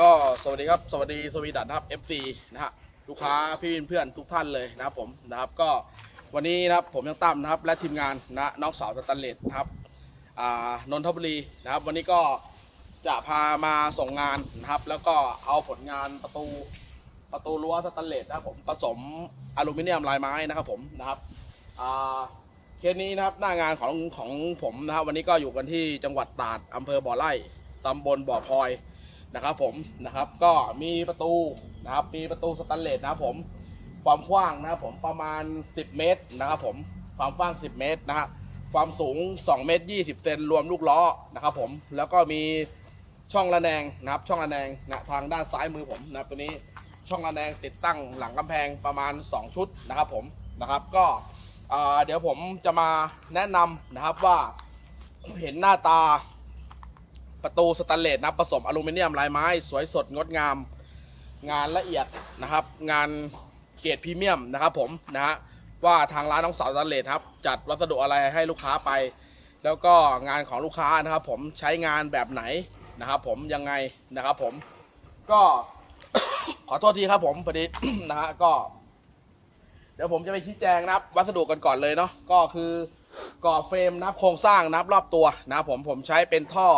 ก็สวัสดีครับสวัสดีสวีดัตนะครับ FC นะฮะลูกค้าพี่เพื่อนทุกท่านเลยนะครับผมนะครับก็วันนี้นะครับผมยังตั้มนะครับและทีมงานนะน้องสาวสตันเลสนะครับอ่านนทบุรีนะครับ วันนี้ก็จะพามาส่งงานนะครับ แล้วก็เอาผลงานประตูประตูรั้วสตันเลสนะครับผมผสมอลูมิเนียมลายไม้นะครับผมนะครับอ่าเคสนี้นะครับหน้างานของของผมนะครับ วันนี้ก็อยู่กันที่จังหวัดตราดอำเภอบ่อไร่ตำบลบ่อพลอย นะครับผมนะครับก็มีประตูนะครับมีประตูสแตนเลสนะครับผมความกว้างนะครับผมประมาณ 10 เมตรนะครับผมความกว้าง 10 เมตรนะฮะความสูง 2 เมตร 20 เซนรวมลูกล้อนะครับผมแล้วก็มีช่องระแนงนะครับช่องระแนงนะทางด้านซ้ายมือผมนะครับตัวนี้ช่องระแนงติดตั้งหลังกำแพงประมาณ 2 ชุดนะครับผมนะครับก็เดี๋ยวผมจะมาแนะนำนะครับว่าเห็นหน้าตา ประตูสแตนเลสนับผสมอลูมิเนียมลายไม้ สวยสดงดงาม งานละเอียดนะครับ งานเกรดพรีเมียมนะครับผมนะฮะว่าทางร้านน้องสาวสแตนเลสครับ จัดวัสดุอะไรให้ลูกค้าไป แล้วก็งานของลูกค้านะครับ ผมใช้งานแบบไหนนะครับ ผมยังไงนะครับผมก็ขอโทษทีครับผมพอดีนะฮะก็เดี๋ยวผมจะไปชี้แจงนะครับ วัสดุกันก่อนเลยเนาะก็คือก่อเฟรมนะครับโครงสร้างนะครับรอบตัวนะครับผมผมใช้เป็นท่อ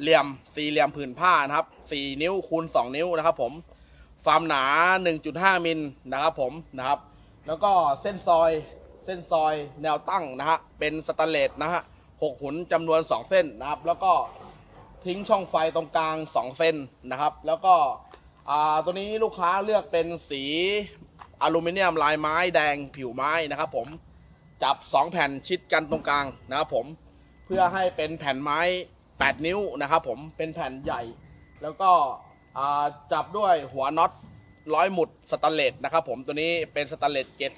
เหลี่ยมสี่เหลี่ยมผืนผ้านะครับ4นิ้วคูณ2นิ้วนะครับ ผมความหนา 1.5 มิลนะครับผมนะครับ แล้วก็เส้นซอยเส้นซอยแนวตั้งนะฮะเป็นสแตนเลสนะฮะหกหุนจำนวน 2 เส้นนะครับ แล้วก็ทิ้งช่องไฟตรงกลาง 2 เส้นนะครับ แล้วก็อ่าตัวนี้ลูกค้าเลือกเป็นสีอลูมิเนียมลายไม้แดงผิวไม้นะครับ ผมจับ 2 แผ่นชิดกันตรงกลางนะครับผมเพื่อให้เป็นแผ่นไม้ 8 นิ้วนะครับผมเป็นแผ่นใหญ่ แล้วก็จับด้วยหัวน็อตร้อยหมุดสแตนเลสนะครับผมตัวนี้เป็นสแตนเลสเกรด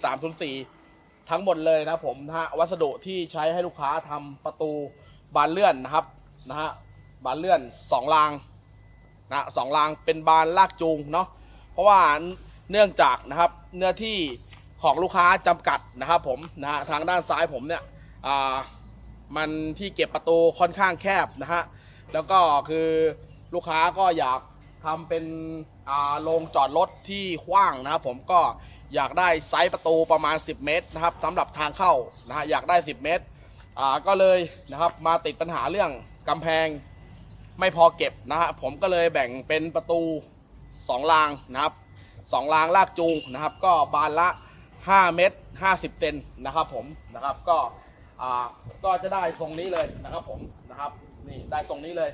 304 ทั้งหมดเลยนะผมนะฮะวัสดุที่ใช้ให้ลูกค้าทำประตูบานเลื่อนนะครับนะฮะบานเลื่อนสองรางนะสองรางเป็นบานลากจูงเนาะเพราะว่าเนื่องจากนะครับเนื้อที่ของลูกค้าจำกัดนะครับผมนะฮะทางด้านซ้ายผมเนี่ยอ่า มันที่เก็บประตูค่อนข้างแคบนะฮะแล้วก็คือลูกค้าก็อยากทำเป็นโรงจอดรถที่กว้างนะครับผมก็อยากได้ไซส์ประตูประมาณ 10 เมตรนะครับสำหรับทางเข้านะฮะอยากได้ 10 เมตรอ่าก็เลยนะครับมาติดปัญหาเรื่องกำแพงไม่พอเก็บนะฮะผมก็เลยแบ่งเป็นประตู 2 รางนะครับสองรางลากจูงนะครับ ก็บานละ 5 เมตร 50 เซนนะครับผมนะครับก็ อ่าก็จะได้ทรงนี้เลยนะครับผมนะครับนี่ได้ทรงนี้เลย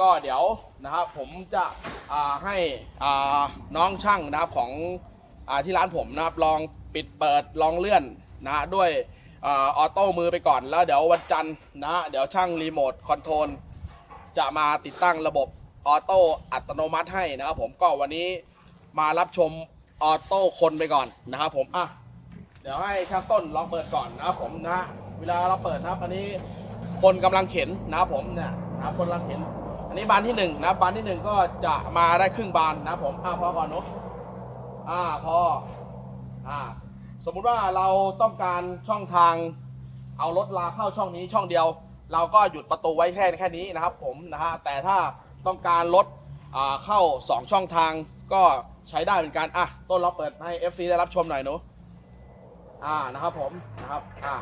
ก็เดี๋ยวนะครับผมจะอ่าให้อ่าน้องช่างนะครับของอ่าที่ร้านผมนะครับลองปิดเปิดลองเลื่อนนะด้วยออโต้มือไปก่อนแล้วเดี๋ยววันจันทร์นะเดี๋ยวช่างรีโมทคอนโทรลจะมาติดตั้งระบบออโต้อัตโนมัติให้นะครับผมก็วันนี้มารับชมออโต้คนไปก่อนนะครับผมอะเดี๋ยวให้ช่างต้นลองเปิดก่อนนะครับผมนะ เวลาเราเปิดนะครับ อันนี้คนกำลังเข็นนะครับผมเนี่ยนะครับคนกำลังเข็น อันนี้บานที่หนึ่งนะบานที่หนึ่งก็จะมาได้ครึ่งบานนะผมอะพอก่อนเนาะอ่าพออ่าสมมุติว่าเราต้องการช่องทางเอารถลาเข้าช่องนี้ช่องเดียว เราก็หยุดประตูไว้แค่แค่นี้นะครับ ผมนะฮะแต่ถ้าต้องการรถอ่าเข้า 2 ช่องทางก็ใช้ได้เหมือนกันอะต้นเราเปิดให้ FC ได้รับชมหน่อยหนูอ่านะครับผมนะครับอ่า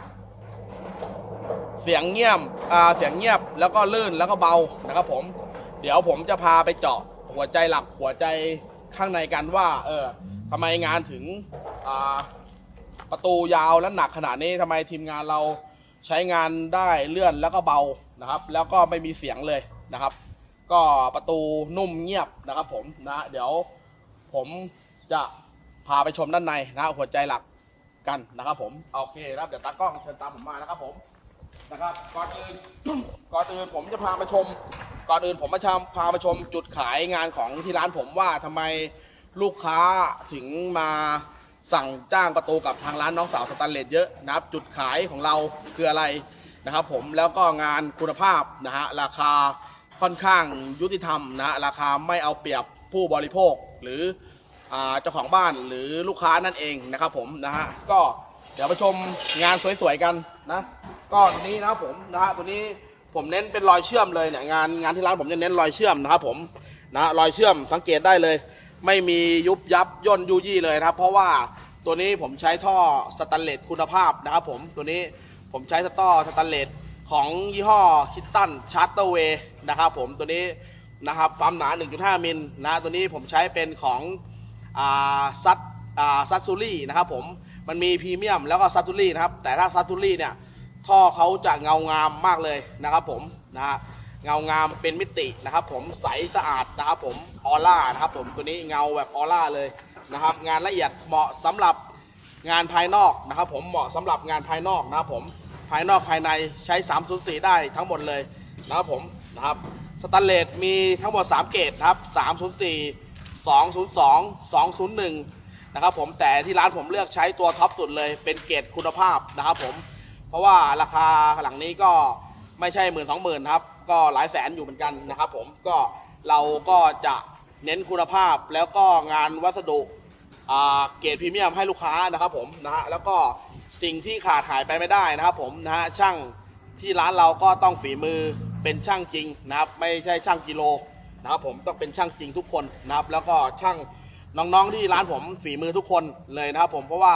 เสียงเงียบอ่าเสียงเงียบแล้วก็ลื่นแล้วก็เบานะครับผม เดี๋ยวผมจะพาไปเจาะหัวใจหลักหัวใจข้างในกันว่า เออทำไมงานถึงอ่าประตูยาวและหนักขนาดนี้ทำไมทีมงานเราใช้งานได้เลื่อนแล้วก็เบานะครับ แล้วก็ไม่มีเสียงเลยนะครับ ก็ประตูนุ่มเงียบนะครับ ผมนะเดี๋ยวผมจะพาไปชมด้านในนะหัวใจหลักกันนะครับผม โอเคครับเดี๋ยวตากล้องเชิญตามผมมานะครับผม นะครับ ก่อนอื่น ก่อนอื่นผมจะพามาชม ก่อนอื่นผมมาชมพามาชมจุดขายงานของที่ร้านผมว่าทำไมลูกค้าถึงมาสั่งจ้างประตูกับทางร้านน้องสาวสแตันเลสเยอะนะครับ จุดขายของเราคืออะไรนะครับ ผมแล้วก็งานคุณภาพนะฮะราคาค่อนข้างยุติธรรมนะฮะราคาไม่เอาเปรียบผู้บริโภคหรืออาเจ้าของบ้านหรือลูกค้านั่นเองนะครับ ผมนะฮะก็เดี๋ยวไปชมงานสวยๆกันนะ ก็ตัวนี้นะครับผมนะฮะตัวนี้ผมเน้นเป็นรอยเชื่อมเลยเนี่ยงานงานที่ร้านผมจะเน้นรอยเชื่อมนะครับผมนะรอยเชื่อมสังเกตได้เลย ไม่มียุบยับย่นยุยี่เลยนะครับ เพราะว่าตัวนี้ผมใช้ท่อสแตนเลสคุณภาพนะครับผมตัวนี้ผมใช้ท่อสแตนเลสของยี่ห้อคิตตันชาร์เตอร์เวย์นะครับผมตัวนี้นะครับความหนา 1.5 มิลนะตัวนี้ผมใช้เป็นของซัตซัตซูรี่นะครับผมมันมีพรีเมียมแล้วก็ซัตซูรี่นะครับแต่ถ้าซัตซูรี่เนี่ย ท่อเขาจะเงางามมากเลยนะครับผมนะฮะเงางามเป็นมิตินะครับ ผมใสสะอาดนะครับผมออร่านะครับผมตัวนี้เงาแบบออร่าเลยนะครับ งานละเอียดเหมาะสำหรับงานภายนอกนะครับ ผมเหมาะสำหรับงานภายนอกนะครับผมภายนอกภายในใช้ 304 ได้ทั้งหมดเลยนะครับผมนะครับสแตนเลสมีทั้งหมด 3 เกรดครับ304 202 201 นะครับผมแต่ที่ร้านผมเลือกใช้ตัวท็อปสุดเลยเป็นเกรดคุณภาพนะครับผม เพราะว่าราคาหลังนี้ก็ไม่ใช่หมื่นสองหมื่นครับ ก็หลายแสนอยู่เหมือนกันนะครับผมก็เราก็จะเน้นคุณภาพแล้วก็งานวัสดุเกรดพรีเมียมให้ลูกค้านะครับผมนะฮะแล้วก็สิ่งที่ขาดหายไปไม่ได้นะครับผมนะฮะช่างที่ร้านเราก็ต้องฝีมือเป็นช่างจริงนะครับไม่ใช่ช่างกิโลนะครับผมต้องเป็นช่างจริงทุกคนนะครับแล้วก็ช่างน้องๆที่ร้านผมฝีมือทุกคนเลยนะครับผมเพราะว่า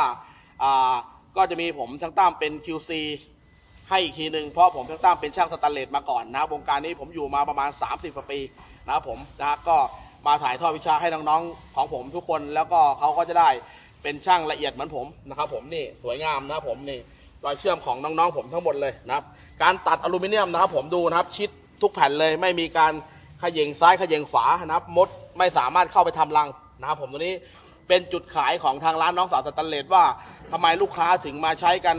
ก็จะมีผมช่างตั้มเป็น QC ให้อีกทีหนึ่งเพราะผมช่างตั้มเป็นช่างสแตนเลสมาก่อนนะครับวงการนี้ผมอยู่มาประมาณ 30กว่าปีนะครับผมนะก็มาถ่ายทอดวิชาให้น้องๆของผมทุกคนแล้วก็เขาก็จะได้เป็นช่างละเอียดเหมือนผมนะครับผมนี่สวยงามนะครับผมนี่รอยเชื่อมของน้องๆผมทั้งหมดเลยนะครับการตัดอลูมิเนียมนะครับผมดูนะครับชิดทุกแผ่นเลยไม่มีการขย่งซ้ายขย่งขวานะครับมดไม่สามารถเข้าไปทำรังนะครับผมตัวนี้ เป็นจุดขายของทางร้านน้องสาวสแตนเลสว่าทำไมลูกค้าถึงมาใช้กัน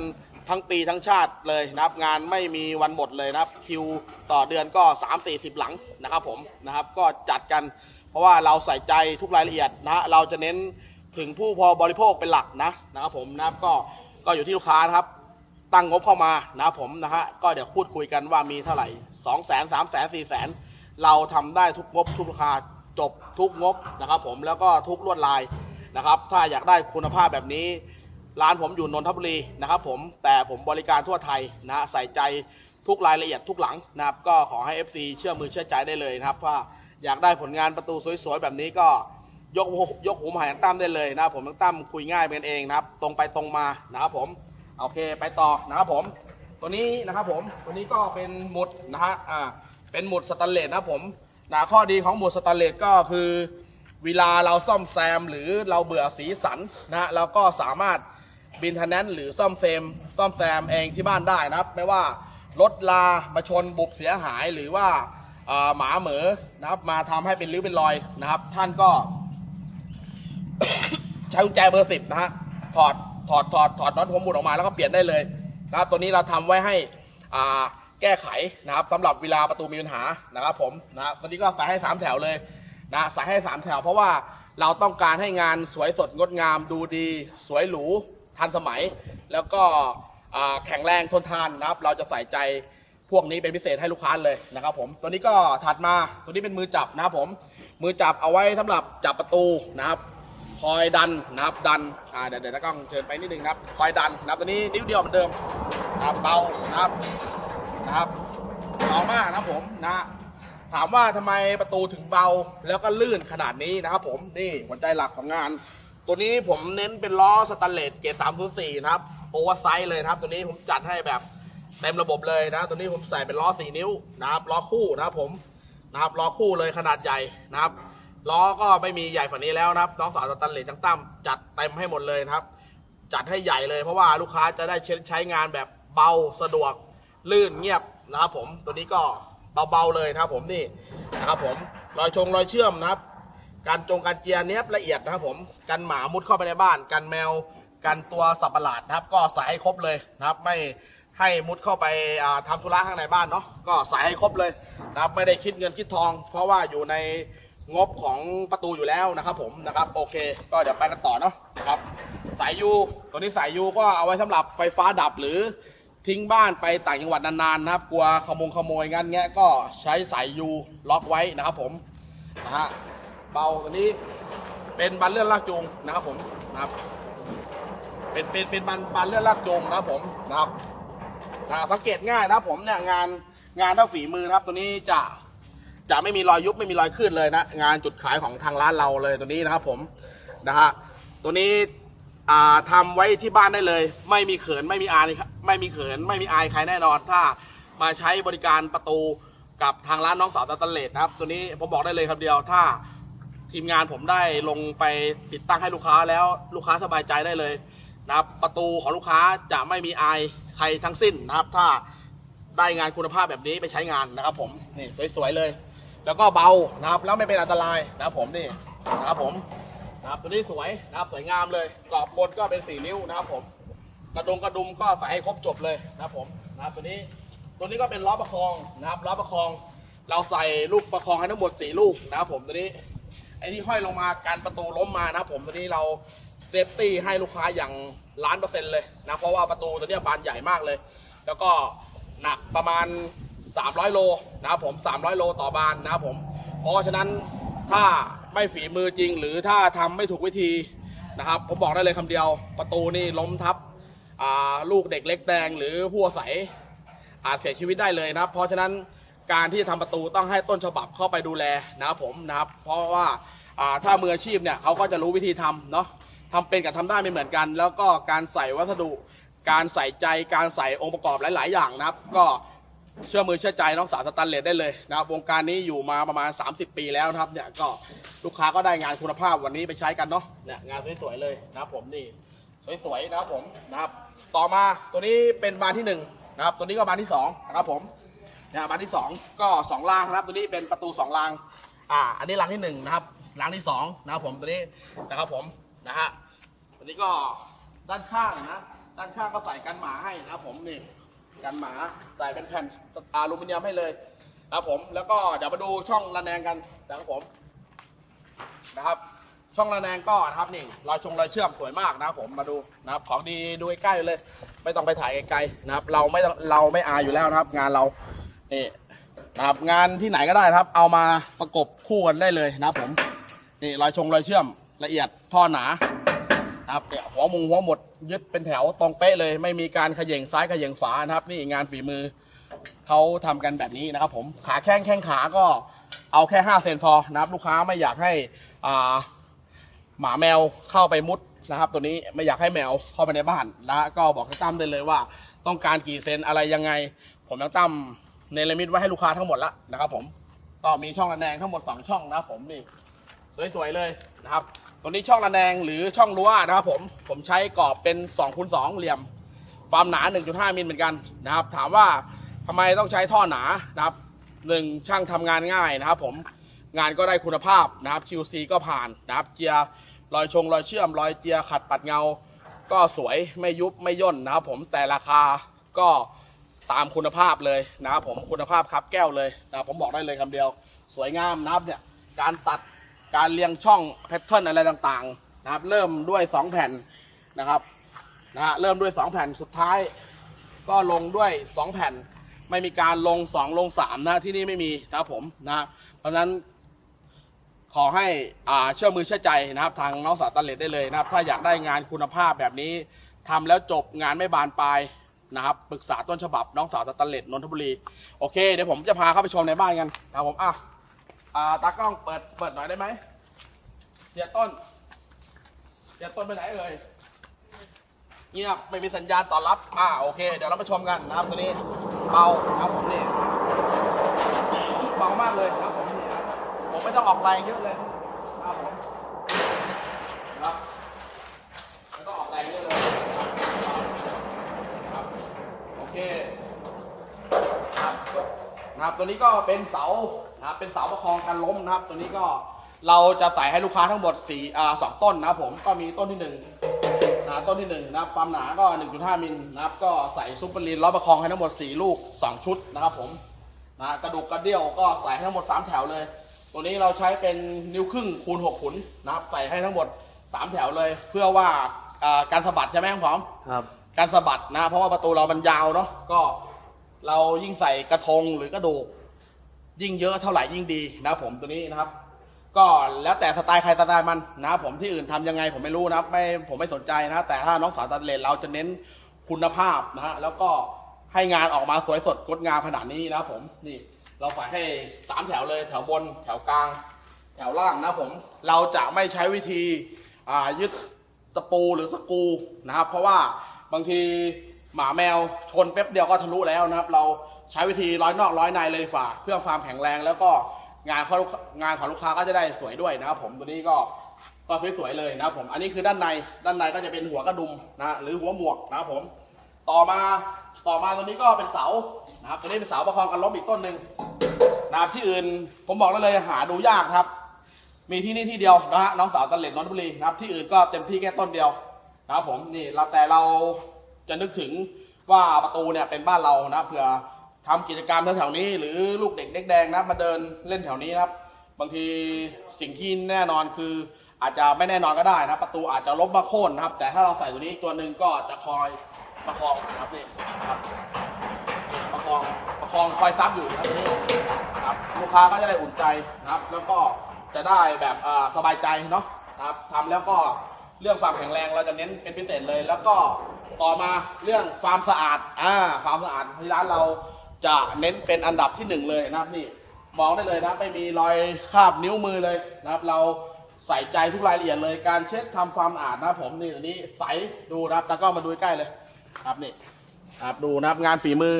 ทั้งปีทั้งชาติเลยนะครับ งานไม่มีวันหมดเลยนะครับ คิวต่อเดือนก็ 3 4 0 หลังนะครับผมนะครับ ก็จัดกันเพราะว่าเราใส่ใจทุกรายละเอียดนะเราจะเน้นถึงผู้พอบริโภคเป็นหลักนะนะครับผมนะครับก็ก็อยู่ที่ลูกค้านะครับ ตั้งงบเข้ามานะครับผมนะฮะก็เดี๋ยวพูดคุยกันว่ามีเท่าไหร่2 0 0 0 0 0 3 0 0 0 0 4 0 0 0 0เราทำได้ทุกงบทุกราคาจบทุกงบนะครับผมแล้วก็ทุกลวดลาย นะครับ ถ้าอยากได้คุณภาพแบบนี้ ร้านผมอยู่นนทบุรีนะครับ ผมแต่ผมบริการทั่วไทยนะใส่ใจทุกรายละเอียดทุกหลังนะครับ ก็ขอให้ FC เชื่อมือเชื่อใจได้เลยนะครับว่าอยากได้ผลงานประตูสวยๆแบบนี้ก็ยกหูยกหูมาหาตั้มได้เลยนะครับผมตั้มคุยง่ายเป็นเองนะครับ ตรงไปตรงมานะครับผมโอเคไปต่อนะครับผม ตัวนี้นะครับผมตัวนี้ก็เป็นหมุดนะฮะอ่าเป็นหมุดสแตนเลสนะครับผมนะข้อดีของหมุดสแตนเลสก็คือ เวลาเราซ่อมแซมหรือเราเบื่อสีสันนะเราก็สามารถบินทนแนนหรือซ่อมเซมซ่อมแซมเองที่บ้านได้นะครับ ไม่ว่ารถลามาชนบุบเสียหายหรือว่าหมาเหมือนะครับ มาทำให้เป็นริ้วเป็นรอยนะครับ ท่านก็ ใช้กุญแจเบอร์สิบนะฮะถอดถอดถอดถอดน็อตหัวหมุดออกมาแล้วก็เปลี่ยนได้เลยนะครับ ตัวนี้เราทำไว้ให้แก้ไขนะครับสำหรับเวลาประตูมีปัญหานะครับ ผมนะครับตัวนี้ก็ใส่ให้สามแถวเลย นะใส่ให้สามแถว เพราะว่าเราต้องการให้งานสวยสดงดงามดูดี สวยหรูทันสมัย แล้วก็แข็งแรงทนทานนะครับ เราจะใส่ใจพวกนี้เป็นพิเศษให้ลูกค้าเลยนะครับผมตัวนี้ก็ถัดมาตัวนี้เป็นมือจับนะครับผม มือจับเอาไว้สำหรับจับประตูนะครับคอยดันนะครับดันอ่าเดี๋ยวเดี๋ยวกล้องเชิญไปนิดนึงนะครับคอยดันนะครับตัวนี้นิ้วเดียวเหมือนเดิมนะครับเบานะครับนะครับเบามากนะผมนะ ถามว่าทำไมประตูถึงเบาแล้วก็ลื่นขนาดนี้นะครับผมนี่หัวใจหลักของงาน ตัวนี้ผมเน้นเป็นล้อสแตนเลสเกรด304นสี่นะครับโอเวอร์ไซส์เลยนะครับ ตัวนี้ผมจัดให้แบบเต็มระบบเลยนะ ตัวนี้ผมใส่เป็นล้อ4นิ้วนะครับล้อคู่นะครับผมนะครับล้อคู่เลยขนาดใหญ่นะครับล้อก็ไม่มีใหญ่ฝันนี้แล้วนะครับน้องสาวสแตนเลสจังตั้มจัดเต็มให้หมดเลยนะครับ จัดให้ใหญ่เลยเพราะว่าลูกค้าจะได้ใช้ใช้งานแบบเบาสะดวกลื่นเงียบนะครับผมตัวนี้ก็ เบาๆเลยนะครับ ผมนี่นะครับผมรอยชงรอยเชื่อมนะครับ การจงการเจียเนี้ยละเอียดนะครับ ผมกันหมามุดเข้าไปในบ้าน กันแมวกันตัวสับประหลาดนะครับ ก็ใส่ให้ครบเลยนะครับ ไม่ให้มุดเข้าไปาทำธุระข้างในบ้านเนาะก็ใส่ให้ครบเลยนะครับ ไม่ได้คิดเงินคิดทอง เพราะว่าอยู่ในงบของประตูอยู่แล้วนะครับ ผมนะครับ โอเค ก็เดี๋ยวไปกันต่อเนาะนะครับสายยูตัวนี้สายยูก็เอาไว้สำหรับไฟฟ้าดับหรือ ทิ้งบ้านไปต่างจังหวัดนานๆนะครับ กลัวขโมงขโมยงั้นเงี้ยก็ใช้สายยูล็อกไว้นะครับผมนะฮะเบาตัวนี้เป็นบันเลื่อนลากจูงนะครับผมนะครับ เป็นเป็นเป็นบันบันเลื่อนลากจูงนะครับผมนะครับสังเกตง่ายนะครับผมเนี่ยงานงานเท่าฝีมือนะครับ ตัวนี้จะจะไม่มีรอยยุบไม่มีรอยขึ้นเลยนะ งานจุดขายของทางร้านเราเลยตัวนี้นะครับผมนะฮะตัวนี้อ่าทำไว้ที่บ้านได้เลย ไม่มีเขินไม่มีอาย ไม่มีเขินไม่มีอายใครแน่นอน ถ้ามาใช้บริการประตูกับทางร้านน้องสาวตาตันเลดนะครับ ตัวนี้ผมบอกได้เลยคำเดียวถ้าทีมงานผมได้ลงไปติดตั้งให้ลูกค้าแล้วลูกค้าสบายใจได้เลยนะครับประตูของลูกค้าจะไม่มีอายใครทั้งสิ้นนะครับ ถ้าได้งานคุณภาพแบบนี้ไปใช้งานนะครับ ผมนี่สวยๆเลย แล้วก็เบานะครับ แล้วไม่เป็นอันตรายนะครับผมนี่นะครับผมนะครับตัวนี้สวยนะครับสวยงามเลยกรอบบนก็เป็นสี่นิ้วนะครับผม กระดุมกระดุมก็ใส่ให้ครบจบเลยนะครับผมนะครับตัวนี้ตัวนี้ก็เป็นล้อประคองนะครับล้อประคอง เราใส่ลูกประคองให้ทั้งหมดสี่ลูกนะครับผมตัวนี้ไอ้ที่ห้อยลงมาการประตูล้มมานะครับผมตัวนี้เราเซฟตี้ให้ลูกค้าอย่างล้านเปอร์เซ็นต์เลยนะเพราะว่าประตูตัวนี้บานใหญ่มากเลย แล้วก็หนักประมาณ 300 โลนะครับผม 300 โลต่อบานนะครับผม เพราะฉะนั้นถ้าไม่ฝีมือจริงหรือถ้าทำไม่ถูกวิธีนะครับ ผมบอกได้เลยคำเดียว ประตูนี่ล้มทับ ลูกเด็กเล็กแดงหรือผู้อาศัยอาจเสียชีวิตได้เลยนะครับ เพราะฉะนั้นการที่จะทำประตูต้องให้ต้นฉบับเข้าไปดูแลนะครับผมนะครับ เพราะว่าถ้ามืออาชีพเนี่ยเขาก็จะรู้วิธีทำเนาะทำเป็นกับทำได้ไม่เหมือนกัน แล้วก็การใส่วัสดุ การใส่ใจการใส่องค์ประกอบหลาย ๆ อย่างนะครับ ก็เชื่อมือเชื่อใจน้องสาวสแตันเลสได้เลยนะครับวงการนี้อยู่มาประมาณ 30 ปีแล้วนะครับเนี่ยก็ลูกค้าก็ได้งานคุณภาพวันนี้ไปใช้กันเนาะเนี่ยงานสวยๆเลยนะครับผมนี่สวยๆนะครับผมนะครับ ต่อมาตัวนี้เป็นบานที่หนึ่งนะครับตัวนี้ก็บานที่สองนะครับผมเนี่ยบานที่สองก็สองรางนะครับตัวนี้เป็นประตูสองรางอ่าอันนี้รางที่หนึ่งนะครับรางที่สองนะครับผมตัวนี้นะครับผมนะฮะตัวนี้ก็ด้านข้างนะด้านข้างก็ใส่กันหมาให้นะครับผมนี่กันหมาใส่เป็นแผ่นอลูมิเนียมให้เลยนะครับผมแล้วก็เดี๋ยวมาดูช่องระแนงกันนะครับผมนะครับ ช่องระแนงก็นะครับนี่รอยชงรอยเชื่อมสวยมากนะครับผมมาดูนะครับของดีดูใกล้ๆเลย ไม่ต้องไปถ่ายไกลๆนะครับ เราไม่เราไม่อายอยู่แล้วนะครับ งานเรานี่นะครับงานที่ไหนก็ได้นะครับ เอามาประกบคู่กันได้เลยนะครับผมนี่รอยชงรอยเชื่อมละเอียดท่อหนานะครับเนี่ยหัวมุงหัวหมดยึดเป็นแถวตรงเป๊ะเลย ไม่มีการขย่งซ้ายขย่งฝานะครับ นี่งานฝีมือเขาทำกันแบบนี้นะครับ ผมขาแข้งแข้งขาก็เอาแค่5เซนพอนะครับ ลูกค้าไม่อยากให้อ่า หมาแมวเข้าไปมุดนะครับ ตัวนี้ไม่อยากให้แมวเข้าไปในบ้านนะก็บอกให้ตั้มได้เลยว่า ต้องการกี่เซนอะไรยังไง ผมต้องตั้มเนรมิตไว้ให้ลูกค้าทั้งหมดละนะครับ ผมก็มีช่องระแนงทั้งหมด 2 ช่องนะครับผมนี่สวยๆเลยนะครับตัวนี้ช่องระแนงหรือช่องรั้วนะครับผมผมใช้กรอบเป็น2คูณ2เหลี่ยมความหนา 1.5มิลเหมือนกันนะครับ ถามว่าทำไมต้องใช้ท่อหนานะครับหนึ่งช่างทำงานง่ายนะครับ ผมงานก็ได้คุณภาพนะครับ QC ก็ผ่านนะครับเจียร์ รอยชงรอยเชื่อมรอยเจียขัดปัดเงา ก็สวยไม่ยุบไม่ย่นนะครับผมแต่ราคาก็ตามคุณภาพเลยนะครับผมคุณภาพครับแก้วเลยนะผมบอกได้เลยคำเดียว สวยงามนะครับเนี่ยการตัดการเรียงช่องแพทเทิร์นอะไรต่างๆนะครับ เริ่มด้วย 2 แผ่นนะครับนะฮะเริ่มด้วย 2 แผ่นสุดท้าย ก็ลงด้วย 2 แผ่น ไม่มีการลง 2 ลง3นะที่นี่ไม่มีนะครับผมนะเพราะฉะนั้น ขอให้อ่าเชื่อมือเชื่อใจนะครับทางน้องสาวตันเลดได้เลยนะครับ ถ้าอยากได้งานคุณภาพแบบนี้ทำแล้วจบงานไม่บานปลายนะครับปรึกษาต้นฉบับน้องสาวตันเลดนนทบุรีโอเคเดี๋ยวผมจะพาเข้าไปชมในบ้านกันนะครับผมอะอ่าตากล้องเปิดเปิดหน่อยได้ไหมเสียต้น เสียต้นไปไหนเอ่ยเงียบไม่มีสัญญาณตอบรับอ่าโอเค เดี๋ยวเราไปชมกันนะครับตัวนี้เบาครับผมนี่เบามากเลยครับ ต้องออกแรงเยอะเลยนะครับผมครับไม่ต้องออกแรงเยอะเลยครับโอเคครับนะครับตัวนี้ก็เป็นเสานะครับเป็นเสาประคองกันล้มนะครับ ตัวนี้ก็เราจะใส่ให้ลูกค้าทั้งหมดสี่อ่าสองต้นนะครับผมก็มีต้นที่หนึ่งนะต้นที่1นะครับความหนาก็ 1.5มิลนะครับก็ใส่ซุปเปอร์ลีนล้อประคองให้ทั้งหมด 4 ลูก 2 ชุดนะครับผมนะกระดูกกระเดี่ยวก็ใส่ให้ทั้งหมด 3 แถวเลย ตัวนี้เราใช้เป็นนิ้วครึ่งคูณ6ขุนนะครับใส่ให้ทั้งหมด 3 แถวเลย เพื่อว่าอ่าการสะบัดใช่ไหมครับผมครับการสะบัดนะ เพราะว่าประตูเรามันยาวเนาะก็เรายิ่งใส่กระทงหรือกระดูก ยิ่งเยอะเท่าไหร่ยิ่งดีนะครับผมตัวนี้นะครับ ก็แล้วแต่สไตล์ใครสไตล์มันนะครับผมที่อื่นทำยังไงผมไม่รู้นะครับไม่ผมไม่สนใจนะ แต่ถ้าน้องสาวตัดเลนเราจะเน้นคุณภาพนะฮะแล้วก็ให้งานออกมาสวยสดงดงามขนาดนี้นะครับผมนี่ เราใส่ให้สามแถวเลยแถวบนแถวกลาง แถวล่างนะครับผมเราจะไม่ใช้วิธีอ่ายึดตะปูหรือสกรูนะครับ เพราะว่าบางทีหมาแมวชนแป๊บเดียวก็ทะลุแล้วนะครับ เราใช้วิธีร้อยนอกร้อยในเลยดีกว่าเพื่อความแข็งแรงแล้วก็งานเขาลูกงานของลูกค้าก็จะได้สวยด้วยนะครับผมตัวนี้ก็ก็สวยๆเลยนะครับผมอันนี้คือด้านในด้านในก็จะเป็นหัวกระดุมนะหรือหัวหมวกนะครับผม ต่อมาต่อมาตัวนี้ก็เป็นเสานะครับตัวนี้เป็นเสาประคองกันล้มอีกต้นหนึ่งนะครับที่อื่นผมบอกได้เลยหาดูยากครับ มีที่นี่ที่เดียวนะฮะน้องสาวตะเล็ดนนทบุรีนะครับ ที่อื่นก็เต็มที่แค่ต้นเดียวนะครับผมนี่เราแต่เราจะนึกถึงว่าประตูเนี่ยเป็นบ้านเรานะเผื่อทำกิจกรรมแถวๆนี้ หรือลูกเด็กเด็กแดงนะมาเดินเล่นแถวนี้นะครับ บางทีสิ่งที่แน่นอนคืออาจจะไม่แน่นอนก็ได้นะประตูอาจจะลบมาโค่นนะครับ แต่ถ้าเราใส่ตัวนี้ตัวหนึ่งก็จะคอย ประคองครับนี่ครับประคองประคองคอยซับอยู่นะตัวนี้ครับลูกค้าก็จะได้อุ่นใจนะครับ แล้วก็จะได้แบบสบายใจเนาะนะครับทำแล้วก็เรื่องความแข็งแรงเราจะเน้นเป็นพิเศษเลย แล้วก็ต่อมาเรื่องความสะอาดอ่าความสะอาดที่ร้านเราจะเน้นเป็นอันดับที่หนึ่งเลยนะครับนี่มองได้เลยนะไม่มีรอยคราบนิ้วมือเลยนะครับ เราใส่ใจทุกรายละเอียดเลยการเช็ดทำความสะอาดนะผมนี่ตัวนี้ใสดูนะครับตากล้องมาดูใกล้เลย ครับนี่ครับดูนะครับงานฝีมือ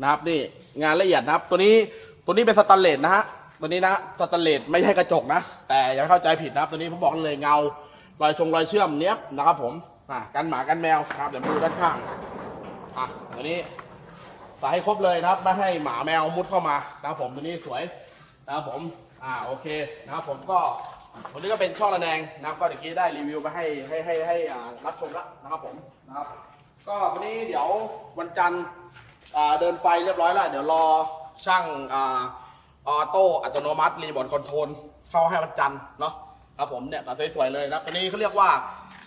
นะครับนี่งานละเอียดนะครับ ตัวนี้ตัวนี้เป็นสแตนเลสนะฮะตัวนี้นะสแตนเลสไม่ใช่กระจกนะ แต่อย่าเข้าใจผิดนะครับตัวนี้ผมบอกเลยเงารอยชงรอยเชื่อมเนี้ยนะครับผมอะกันหมากันแมวครับเดี๋ยวมาดูด้านข้างอะตัวนี้ส่ให้ครบเลยนะครับไม่ให้หมาแมวมุดเข้ามานะครับผมตัวนี้สวยนะครับผมอ่าโอเคนะครับผมก็วันนี้ก็เป็นช่องระแนงนะครับก็เดี๋ยวกี้ได้รีวิวไปให้ให้ให้ให้อ่ารับชมล้วนะครับผมนะครับ ก็วันนี้เดี๋ยววันจันทร์เดินไฟเรียบร้อยแล้ว เดี๋ยวรอช่างออโต้อัตโนมัติรีโมทคอนโทรลเข้าให้วันจันทร์เนาะครับผมเนี่ยสวยๆเลยนะครับตัวนี้เขาเรียกว่า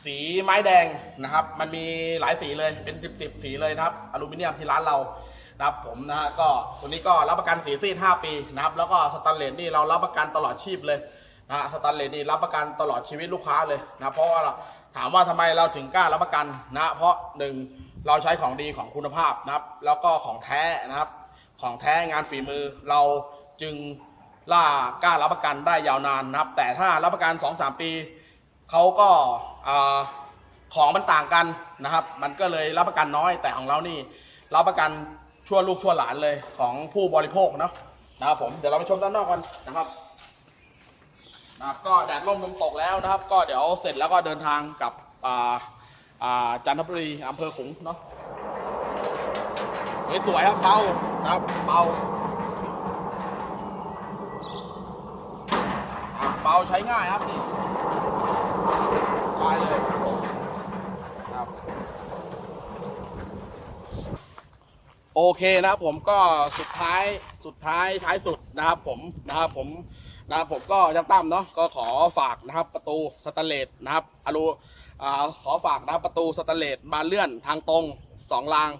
สีไม้แดงนะครับ มันมีหลายสีเลยเป็นสิบสิบสีเลยนะครับอลูมิเนียมที่ร้านเรานะครับผมนะฮะก็ตัวนี้ก็รับประกันสีซีด5ปีนะครับ แล้วก็สแตนเลสนี่เรารับประกันตลอดชีพเลยนะสแตนเลสนี่รับประกันตลอดชีวิตลูกค้าเลยนะเพราะว่า ถามว่าทำไมเราถึงกล้ารับประกันนะเพราะหนึ่งเราใช้ของดีของคุณภาพนะครับ แล้วก็ของแท้นะครับ ของแท้งานฝีมือเราจึงล่ากล้ารับประกันได้ยาวนานนะครับ แต่ถ้ารับประกัน 2-3 ปีเขาก็ของมันต่างกันนะครับ มันก็เลยรับประกันน้อยแต่ของเรานี่รับประกันชั่วลูกชั่วหลานเลยของผู้บริโภคเนาะนะครับผมเดี๋ยวเราไปชมด้านนอกกันนะครับ นะครับก็แดดร่มลมตกแล้วนะครับ ก็เดี๋ยวเสร็จแล้วก็เดินทางกลับอ่าอ่าจันทบุรีอำเภอขลุงเนาะสวยๆครับเบานะครับเบาอะเบาใช้ง่ายครับนี่ไปเลยครับโอเคนะครับผมก็สุดท้ายสุดท้ายท้ายสุดนะครับผมนะครับผม นะครับผมก็ยังตั้มเนาะก็ขอฝากนะครับประตูสแตนเลสนะครับอลูขอฝากนะครับประตูสแตนเลสบานเลื่อนทางตรงสองราง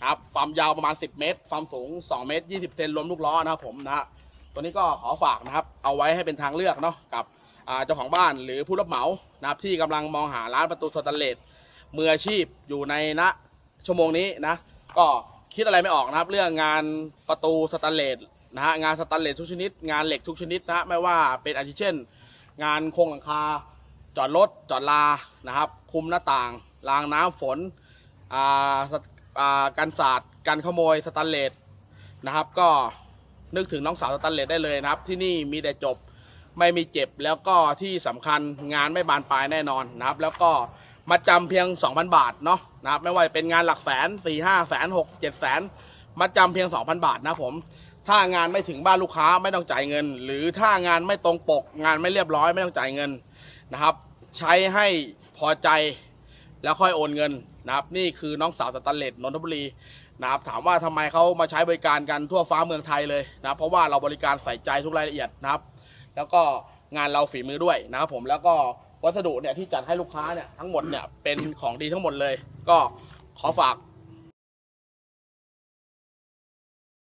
นะครับความยาวประมาณ 10 เมตรความสูง 2 เมตร 20 เซนรวมลูกล้อนะครับผมนะฮะตัวนี้ก็ขอฝากนะครับ เอาไว้ให้เป็นทางเลือกเนาะกับเจ้าของบ้านหรือผู้รับเหมานะครับที่กำลังมองหาร้านประตูสแตนเลสมืออาชีพอยู่ในณชั่วโมงนี้นะ ก็คิดอะไรไม่ออกนะครับ เรื่องงานประตูสแตนเลส นะฮะงานสแตนเลสทุกชนิด งานเหล็กทุกชนิดนะฮะไม่ว่าเป็นอาทิเช่น งานโครงหลังคา จอดรถจอดลานะครับคุมหน้าต่างรางน้ำฝนอ่าอ่ากันศาสตร์กันขโมยสแตนเลสนะครับ ก็นึกถึงน้องสาวสแตนเลสได้เลยนะครับ ที่นี่มีแต่จบไม่มีเจ็บแล้วก็ที่สำคัญงานไม่บานปลายแน่นอนนะครับ แล้วก็มาจำเพียง 2,000 บาทเนาะนะครับไม่ว่าเป็นงานหลักแสน4 5แสน6 7แสนมาจำเพียง 2,000 บาทนะผม ถ้างานไม่ถึงบ้านลูกค้าไม่ต้องจ่ายเงิน หรือถ้างานไม่ตรงปก งานไม่เรียบร้อยไม่ต้องจ่ายเงินนะครับ ใช้ให้พอใจแล้วค่อยโอนเงินนะครับ นี่คือน้องสาวสตันเลสนนทบุรีนะครับถามว่าทำไมเขามาใช้บริการกันทั่วฟ้าเมืองไทยเลยนะเพราะว่าเราบริการใส่ใจทุกรายละเอียดนะครับ แล้วก็งานเราฝีมือด้วยนะครับผมแล้วก็วัสดุเนี่ยที่จัดให้ลูกค้าเนี่ยทั้งหมดเนี่ยเป็นของดีทั้งหมดเลย ก็ขอฝาก